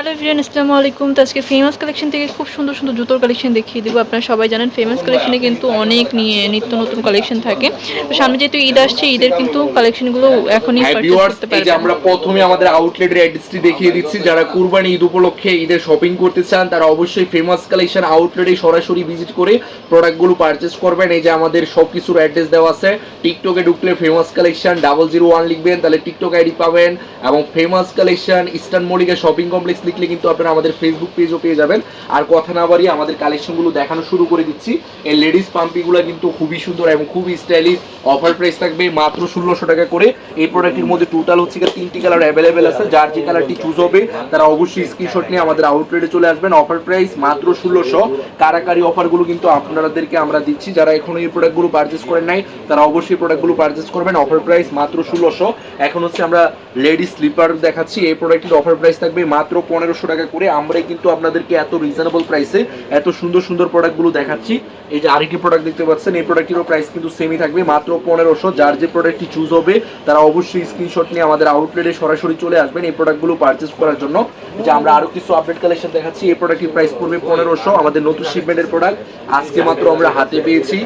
Hello ভিয়ান আসসালামু আলাইকুম। তো আজকে ফেমাস কালেকশন থেকে খুব সুন্দর সুন্দর জুতোর কালেকশন দেখিয়ে দেবো। আপনারা সবাই জানেন ফেমাস কালেকশনে কিন্তু অনেক নিয়ে নিত্য নতুন কালেকশন থাকে। তো সামনে যেহেতু ঈদ আসছে ঈদের কিন্তু কালেকশনগুলো এখনই হ্যাঁ করতে পারবেন। আমরা প্রথমে আমাদের আউটলেটের অ্যাড্রেসটি দেখিয়ে দিচ্ছি। যারা কুরবানি ঈদ উপলক্ষে ঈদের শপিং করতে চান তারা অবশ্যই ফেমাস কালেকশন আউটলেটে সরাসরি ভিজিট করে প্রোডাক্টগুলো পারচেস করবেন। এই যে আমাদের সব কিছুর অ্যাড্রেস দেওয়া আছে টিকটকে ঢুকলে famous collection double zero one লিখবেন তাহলে টিকটক আইডি পাবেন এবং famous collection eastern Mallika shopping complex লিখলে কিন্তু আপনারা আমাদের ফেসবুক পেজও পেয়ে যাবেন। আর কথা না বাড়িয়ে আমাদের কালেকশনগুলো দেখানো শুরু করে দিচ্ছি। এই লেডিস পাম্পিগুলো কিন্তু খুবই সুন্দর এবং খুবই স্টাইলিশ অফার প্রাইস থাকবে মাত্র ষোলোশো টাকা করে। এই প্রোডাক্টের মধ্যে টোটাল হচ্ছে তিনটি কালার অ্যাভেলেবেল আছে। যার যে কালারটি চুজ হবে, তারা অবশ্যই স্ক্রিনশট নিয়ে আমাদের আউটলেটে চলে আসবেন। অফার প্রাইস মাত্র ষোলোশো। কারাকারি অফারগুলো কিন্তু আপনাদেরকে আমরা দিচ্ছি। যারা এখনও এই প্রোডাক্টগুলো পারচেস করেন নাই, তারা অবশ্যই প্রোডাক্টগুলো পারচেস করবেন। অফার প্রাইস মাত্র ষোলোশো। এখন হচ্ছে আমরা লেডিস স্লিপার দেখাচ্ছি। এই প্রোডাক্টের অফার প্রাইস থাকবে মাত্র পনেরোশো টাকা করে। আমরাই কিন্তু আপনাদেরকে এত রিজনেবল প্রাইসে এত সুন্দর সুন্দর প্রোডাক্টগুলো দেখাচ্ছি। এই যে আরেকটি প্রোডাক্ট দেখতে পাচ্ছেন, এই প্রোডাক্টেরও প্রাইস কিন্তু সেমই থাকবে, মাত্র পনেরোশো। যার যে প্রোডাক্টটি চুজ হবে, তারা অবশ্যই স্ক্রিনশট নিয়ে আমাদের আউটলেটে সরাসরি চলে আসবেন এই প্রোডাক্টগুলো পারচেস করার জন্য। যে আমরা আরও কিছু আপডেট কালেকশন দেখাচ্ছি, এই প্রোডাক্টের প্রাইস পড়বে পনেরোশো। আমাদের নতুন শিপমেন্টের প্রোডাক্ট আজকে মাত্র আমরা হাতে পেয়েছি।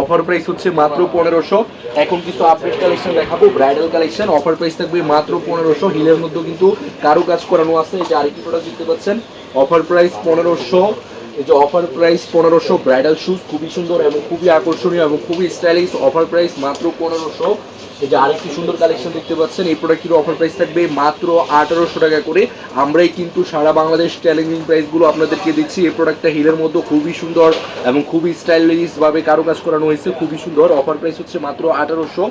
অফার প্রাইস হচ্ছে মাত্র পনেরোশো। এখন কিছু আপডেট কালেকশন দেখাবো ব্রাইডাল কালেকশন অফার প্রাইস থাকবে মাত্র পনেরোশো। হিলের মধ্যে কিন্তু কারও কাজ করানো আছে। আরেকটি প্রোডাক্ট দেখতে পাচ্ছেন। অফার প্রাইস পনেরোশো। এই যে অফার প্রাইস পনেরোশো ব্রাইডাল শুজ খুবই সুন্দর এবং খুবই আকর্ষণীয় এবং খুবই স্টাইলিশ অফার প্রাইস মাত্র পনেরোশো। এই যে আরেকটি সুন্দর কালেকশন দেখতে পাচ্ছেন, এই প্রোডাক্টের অফার প্রাইস থাকবে মাত্র আঠারোশো টাকা করে। আমরাই কিন্তু সারা বাংলাদেশ চ্যালেঞ্জিং প্রাইসগুলো আপনাদেরকে দিচ্ছি। এই প্রোডাক্টটা হিলের মধ্যে খুবই সুন্দর এবং খুবই স্টাইলিশ ভাবে কারও কাজ করানো হয়েছে, খুবই সুন্দর। অফার প্রাইস হচ্ছে মাত্র আঠারোশো।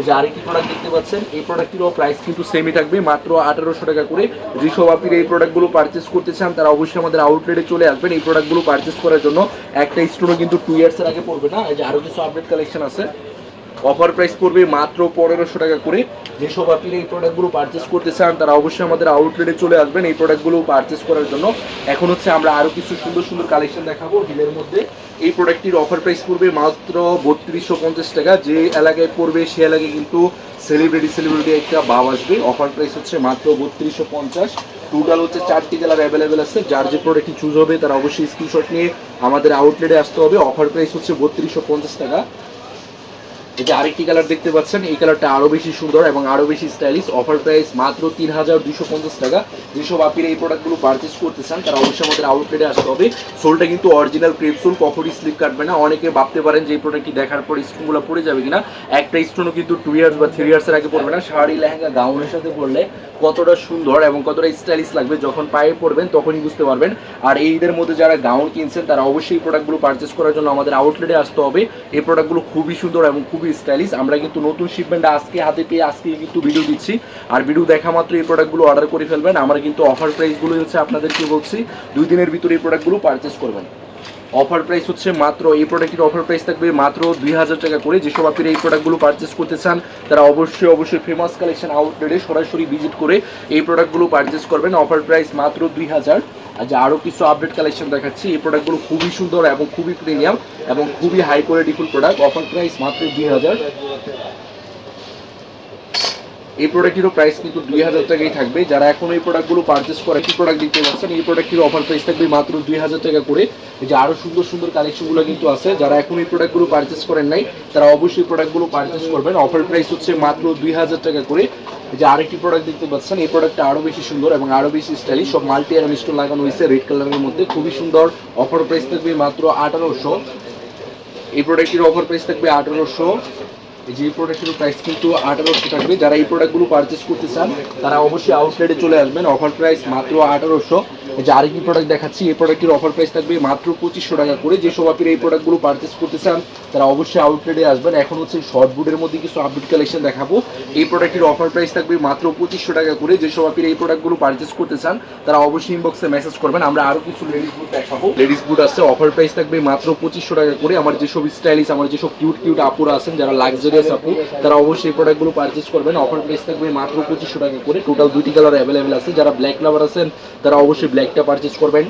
এই যে আরেকটি প্রোডাক্ট দেখতে পাচ্ছেন, এই প্রোডাক্টেরও প্রাইস কিন্তু সেমই থাকবে, মাত্র আঠারোশো টাকা করে। যেসব আপনি এই প্রোডাক্টগুলো পারচেস করতে চান, তারা অবশ্যই আমাদের আউটলেটে চলে আসবেন। এই প্রোডাক্টগুলো পারচেস করার জন্য একটা স্টোনও কিন্তু টু ইয়ার্সের আগে পড়বে, না? এই যে আরও কিছু আপডেট কালেকশন আছে। অফার প্রাইস পড়বে মাত্র পনেরোশো টাকা করে। যেসব আপনি এই প্রোডাক্টগুলো পারচেস করতে চান, তারা অবশ্যই আমাদের আউটলেটে চলে আসবেন। এই প্রোডাক্টগুলো পারচেস করার জন্য। এখন হচ্ছে আমরা আরও কিছু সুন্দর সুন্দর কালেকশন দেখাবো হিলের মধ্যে। এই প্রোডাক্টটির অফার প্রাইস পড়বে মাত্র বত্রিশশো পঞ্চাশ টাকা। যে এলাকায় পড়বে, সে এলাকায় কিন্তু সেলিব্রিটি সেলিব্রিটি একটা ভাব আসবে। অফার প্রাইস হচ্ছে মাত্র বত্রিশশো পঞ্চাশ। টোটাল হচ্ছে চারটি কালার অ্যাভেলেবেল আছে। যার যে প্রোডাক্টটি চুজ হবে, তারা অবশ্যই স্ক্রিনশট নিয়ে আমাদের আউটলেটে আসতে হবে। অফার প্রাইস হচ্ছে বত্রিশশো পঞ্চাশ টাকা। এই যে আরেকটি কালার দেখতে পাচ্ছেন, এই কালারটা আরও বেশি সুন্দর এবং আরও বেশি স্টাইলিশ অফার প্রাইস মাত্র তিন হাজার দুশো পঞ্চাশ টাকা। যেসব আপনি এই প্রোডাক্টগুলো পারচেস করতে চান, তারা অবশ্যই আমাদের আউটলেটে আসতে হবে। সোলটা কিন্তু অরিজিনাল ক্রেপ সোল কখনই স্লিপ কাটবে না। অনেকে ভাবতে পারেন যে এই প্রোডাক্টটি দেখার পর স্টোনগুলো পড়ে যাবে কিনা। একটা স্টোনও কিন্তু টু ইয়ার্স বা থ্রি ইয়ার্সের আগে পড়বে না। শাড়ি, লেহেঙ্গা, গাউনের সাথে পরলে কতটা সুন্দর এবং কতটা স্টাইলিশ লাগবে যখন পায়ে পড়বেন তখনই বুঝতে পারবেন। আর এই ঈদের মধ্যে যারা গাউন কিনছেন, তারা অবশ্যই এই প্রোডাক্টগুলো পারচেস করার জন্য আমাদের আউটলেটে আসতে হবে। এই প্রোডাক্টগুলো খুবই সুন্দর এবং খুবই স্টাইলিশ আমরা কিন্তু নতুন শিপমেন্ট আজকে হাতে পেয়ে আজকে কিন্তু ভিডিও দিচ্ছি। আর ভিডিও দেখা মাত্র এই প্রোডাক্টগুলো অর্ডার করে ফেলবেন। আমরা কিন্তু অফার প্রাইসগুলো হচ্ছে আপনাদেরকে বলছি, দুই দিনের ভিতরে এই প্রোডাক্টগুলো পারচেস করবেন। অফার প্রাইস হচ্ছে মাত্র, এই প্রোডাক্টের অফার প্রাইস থাকবে মাত্র দুই হাজার টাকা করে। যেসব আপনি এই প্রোডাক্টগুলো পারচেস করতে চান, তারা অবশ্যই অবশ্যই ফেমাস কালেকশন আউটলেটে সরাসরি ভিজিট করে এই প্রোডাক্টগুলো পারচেস করবেন। অফার প্রাইস মাত্র দুই হাজার। যে আরও কিছু আপডেট কালেকশন দেখাচ্ছি, এই প্রোডাক্টগুলো খুবই সুন্দর এবং খুবই প্রিমিয়াম এবং খুবই হাই কোয়ালিটিফুল প্রোডাক্ট অফার প্রাইস মাত্র দুই হাজার। এই প্রোডাক্টেরও প্রাইস কিন্তু দুই হাজার টাকাই থাকবে। যারা এখন এই প্রোডাক্টগুলো পারচেস করে, কি প্রোডাক্ট দিতে পারছেন এই প্রোডাক্টের অফার প্রাইস থাকবে মাত্র দুই হাজার টাকা করে। এই যে আরও সুন্দর সুন্দর কালেকশনগুলো কিন্তু আছে। যারা এখন এই প্রোডাক্টগুলো পারচেস করেন নাই, তারা অবশ্যই প্রোডাক্টগুলো পারচেস করবেন। অফার প্রাইস হচ্ছে মাত্র দুই হাজার টাকা করে। যে আরেকটি প্রোডাক্ট দেখতে পাচ্ছেন, এই প্রোডাক্টটা আরও বেশি সুন্দর এবং আরও বেশি স্টাইলিশ সব মাল্টি আর স্টোন লাগানো হয়েছে রেড কালারের মধ্যে। খুবই সুন্দর। অফার প্রাইস থাকবে মাত্র আঠারোশো। এই প্রোডাক্টটির অফার প্রাইস থাকবে আঠারোশো। যে প্রোডাক্টের প্রাইস কিন্তু আঠারোশো থাকবে যারা এই প্রোডাক্টগুলো পারচেস করতে চান, তারা অবশ্যই আউটলেটে চলে আসবেন। অফার প্রাইস মাত্র আঠারোশো। যে আরেকটি প্রোডাক্ট দেখাচ্ছি, এই প্রোডাক্টের অফার প্রাইস থাকবে মাত্র পঁচিশশো টাকা করে। যেসব আপনি এই প্রোডাক্টগুলো পারচেস করতে চান, তারা অবশ্যই আউটলেটে আসবেন। এখন হচ্ছে শর্ট মধ্যে কিছু আপডেট কালেকশন দেখাবো। এই প্রোডাক্টের অফার প্রাইস থাকবে মাত্র পঁচিশশো টাকা করে। যেসব আপনি এই প্রোডাক্টগুলো পারচেস করতে চান, তারা অবশ্যই ইনবক্সে মেসেজ করবেন। আমরা আরও কিছু লেডিস বুট দেখাবো। লেডিস বুট আছে অফার প্রাইস থাকবে মাত্র পঁচিশশো টাকা করে। আমার যেসব স্টাইলিশ আমার যেসব কিউট কিউট আপুরা আছেন, যারা লাক্সারিয়াস আপু তারা অবশ্যই প্রোডাক্টগুলো পারচেস করবেন। অফার প্রাইস থাকবে মাত্র পঁচিশশো টাকা করে। টোটাল দুইটি কালার অ্যাভেলেবেল আছে। যারা ব্ল্যাক লাভার আছেন, তারা অবশ্যই ব্ল্যাকটা পারচেস করবেন।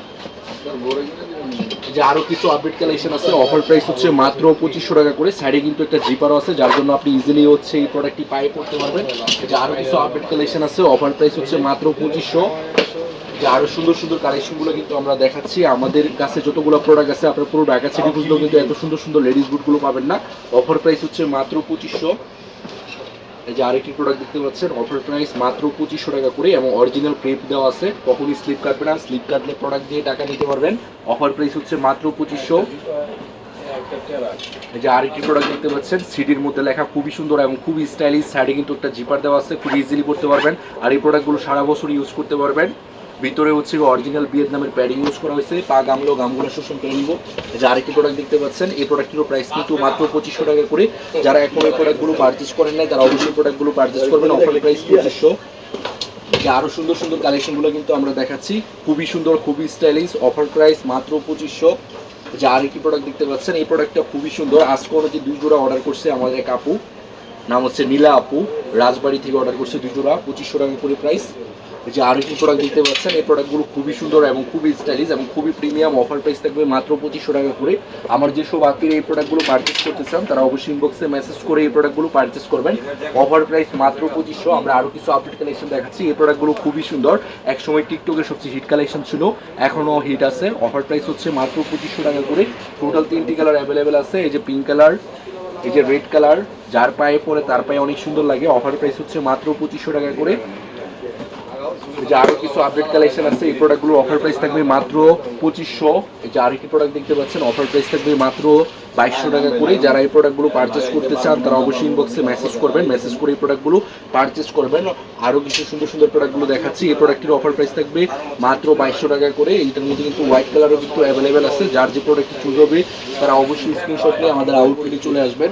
যে আরও কিছু আপডেট কালেকশন আছে অফার প্রাইস হচ্ছে মাত্র পঁচিশশো টাকা করে। সাইডে কিন্তু একটা জিপারও আছে, যার জন্য আপনি ইজিলি হচ্ছে এই প্রোডাক্টটি পায়ে করতে পারবেন। যে আরও কিছু আপডেট কালেকশন আছে অফার প্রাইস হচ্ছে মাত্র পঁচিশশো। যে আরও সুন্দর সুন্দর কালেকশনগুলো কিন্তু আমরা দেখাচ্ছি। আমাদের কাছে যতগুলো প্রোডাক্ট আছে, আপনার পুরো ঢাকা সিটি খুঁজলেও কিন্তু এত সুন্দর সুন্দর লেডিস বুটগুলো পাবেন না। অফার প্রাইস হচ্ছে মাত্র পঁচিশশো। এই যে আরেকটি প্রোডাক্ট দেখতে পাচ্ছেন অফার প্রাইস মাত্র পঁচিশশো টাকা করে এবং অরিজিনাল ক্রেপ দেওয়া আছে। কখনই স্লিপ কাটবে না স্লিপ কাটলে প্রোডাক্ট দিয়ে টাকা নিতে পারবেন। অফার প্রাইস হচ্ছে মাত্র পঁচিশশো। এই যে আরেকটি প্রোডাক্ট দেখতে পাচ্ছেন সিডির মধ্যে লেখা খুবই সুন্দর এবং খুবই স্টাইলিশ সাইডে কিন্তু একটা জিপার দেওয়া আছে খুব ইজিলি পড়তে পারবেন। আর এই প্রোডাক্টগুলো সারা বছর ইউজ করতে পারবেন। ভিতরে হচ্ছে অরিজিনাল ভিয়েতনামের প্যাডিং ইউজ করা হয়েছে। পা গামলো, গামগুলো শোষণ করে নিব। যে আরেকটি প্রোডাক্ট দেখতে পাচ্ছেন, এই প্রোডাক্টেরও প্রাইস কিন্তু মাত্র পঁচিশশো টাকা করে। যারা এখন এই প্রোডাক্টগুলো পারচেস করেন নাই, তারা অবশ্যই প্রোডাক্টগুলো পারচেস করবেন। অফার প্রাইস পঁচিশশো। যে আরও সুন্দর সুন্দর কালেকশনগুলো কিন্তু আমরা দেখাচ্ছি। খুবই সুন্দর, খুবই স্টাইলিশ অফার প্রাইস মাত্র পঁচিশশো। যে আরেকটি প্রোডাক্ট দেখতে পাচ্ছেন, এই প্রোডাক্টটা খুবই সুন্দর। আজকে যে দুই জোড়া অর্ডার করছে, আমাদের এক আপু, নাম হচ্ছে নীলা আপু, রাজবাড়ি থেকে অর্ডার করছে দুই জোড়া, পঁচিশশো টাকা করে প্রাইস যে আরেকটি প্রোডাক্ট দেখতে পাচ্ছেন, এই প্রোডাক্টগুলো খুবই সুন্দর এবং খুবই স্টাইলিশ এবং খুবই প্রিমিয়াম অফার প্রাইস থাকবে মাত্র পঁচিশশো টাকা করে। আমার যেসব আত্মীয় এই প্রোডাক্টগুলো পারচেস করতে চান, তারা অবশ্যই ইনবক্সে মেসেজ করে এই প্রোডাক্টগুলো পারচেস করবেন। অফার প্রাইস মাত্র পঁচিশশো, আমরা আরও কিছু আপডেট কালেকশন দেখাচ্ছি। এই প্রোডাক্টগুলো খুবই সুন্দর। একসময় টিকটকের সবচেয়ে হিট কালেকশন ছিল এখনও হিট আছে। অফার প্রাইস হচ্ছে মাত্র পঁচিশশো টাকা করে। টোটাল তিনটি কালার অ্যাভেলেবেল আছে, এই যে পিঙ্ক কালার এই যে রেড কালার যার পায়ে পরে তার পায়ে অনেক সুন্দর লাগে। অফার প্রাইস হচ্ছে মাত্র পঁচিশশো টাকা করে। যে আরও কিছু আপডেট কালেকশন আছে, এই প্রোডাক্টগুলো অফার প্রাইস থাকবে মাত্র পঁচিশশো। এই যে আরেকটি প্রোডাক্ট দেখতে পাচ্ছেন অফার প্রাইস থাকবে মাত্র বাইশশো টাকা করে যারা এই প্রোডাক্টগুলো পারচেস করতে চান, তারা অবশ্যই ইনবক্সে মেসেজ করবেন। মেসেজ করে এই প্রোডাক্টগুলো পারচেস করবেন। আরও কিছু সুন্দর সুন্দর প্রোডাক্টগুলো দেখাচ্ছি। এই প্রোডাক্টের অফার প্রাইস থাকবে মাত্র বাইশশো টাকা করে। এইটার মধ্যে কিন্তু হোয়াইট কালারও কিন্তু অ্যাভেলেবেল আছে। যার যে প্রোডাক্টটি চুজ হবে, তারা অবশ্যই স্ক্রিনশট নিয়ে আমাদের আউটলেটে চলে আসবেন।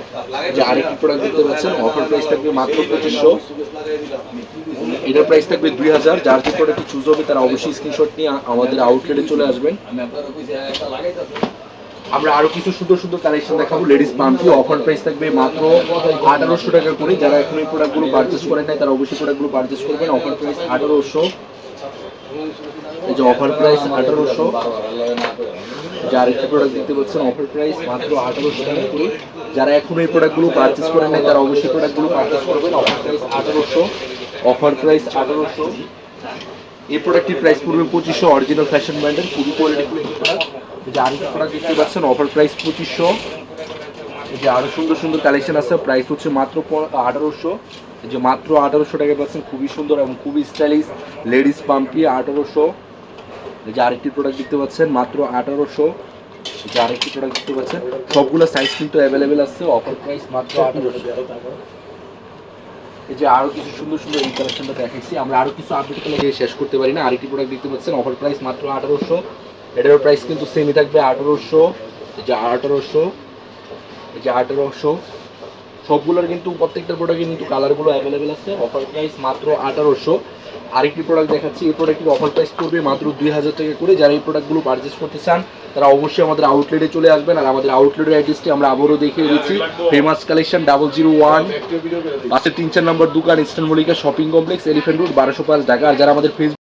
যে আরেকটি প্রোডাক্ট দেখতে পাচ্ছেন অফার প্রাইস থাকবে মাত্র পঁচিশশো। এটার প্রাইস থাকবে দুই হাজার। যার যে প্রোডাক্ট চুজ হবে, তারা অবশ্যই স্ক্রিনশট নিয়ে আমাদের আউটলেটে চলে আসবেন। আমরা আরও কিছু সুন্দর সুন্দর কালেকশন দেখাবো। লেডিস পাম্পি অফার প্রাইস থাকবে মাত্র আঠারোশো টাকা করে। যারা এখন এই প্রোডাক্টগুলো পারচেস করেন নাই, তারা অবশ্যই প্রোডাক্টগুলো পারচেস করবেন। অফার প্রাইস আঠারোশো। এই যে অফার প্রাইস আঠারোশো। যার একটা প্রোডাক্ট দেখতে পাচ্ছেন অফার প্রাইস মাত্র আঠারোশো টাকা করে। যারা এখন এই প্রোডাক্টগুলো পারচেস করেন নাই, তারা অবশ্যই প্রোডাক্টগুলো পারচেস করবেন। অফার প্রাইস আঠারোশো। অফার প্রাইস আঠারোশো। এই প্রোডাক্টটির প্রাইস পড়বে পঁচিশশো। অরিজিনাল ফ্যাশন ব্র্যান্ডের খুবই কোয়ালিটি প্রোডাক্ট এই যে আরেকটা প্রোডাক্ট দেখতে পাচ্ছেন অফার প্রাইস পঁচিশশো। এই যে আরও সুন্দর সুন্দর কালেকশন আছে প্রাইস হচ্ছে মাত্র আঠারোশো। এই যে মাত্র আঠারোশো টাকা পাচ্ছেন, খুবই সুন্দর এবং খুবই স্টাইলিশ লেডিস পাম্পি আঠারোশো। এই যে আরেকটি প্রোডাক্ট দেখতে পাচ্ছেন, মাত্র আঠারোশো। যে আরেকটি প্রোডাক্ট দেখতে পাচ্ছেন, সবগুলো সাইজ কিন্তু অ্যাভেলেবেল আছে অফার প্রাইস মাত্র আঠারোশো। এই যে আরও কিছু সুন্দর সুন্দর এই কালেকশনটা দেখাইছি আমরা আরও কিছু আপডেট কালেকশন শেষ করতে পারি না, আরেকটি প্রোডাক্ট দেখতে পাচ্ছেন অফার প্রাইস মাত্র আঠারোশো। এটার প্রাইস কিন্তু সেমই থাকবে আঠারোশো যে আঠারোশো যে আঠারোশো। সবগুলোর কিন্তু প্রত্যেকটা প্রোডাক্টে কিন্তু কালারগুলো অ্যাভেলেবেল আছে। অফার প্রাইস মাত্র আঠারোশো। আরেকটি প্রোডাক্ট দেখাচ্ছি, এই প্রোডাক্টের অফার প্রাইস পড়বে মাত্র দুই হাজার টাকা করে। যারা এই প্রোডাক্টগুলো পারচেস করতে চান, তারা অবশ্যই আমাদের আউটলেটে চলে আসবেন। আর আমাদের আউটলেটের অ্যাড্রেসটি আমরা আবারও দেখিয়ে দিচ্ছি। Famous collection double zero one পাশে তিন চার নম্বর দোকান eastern Mallika shopping complex elephant road বারোশো পাঁচ ঢাকা। আর যারা আমাদের ফেসবুক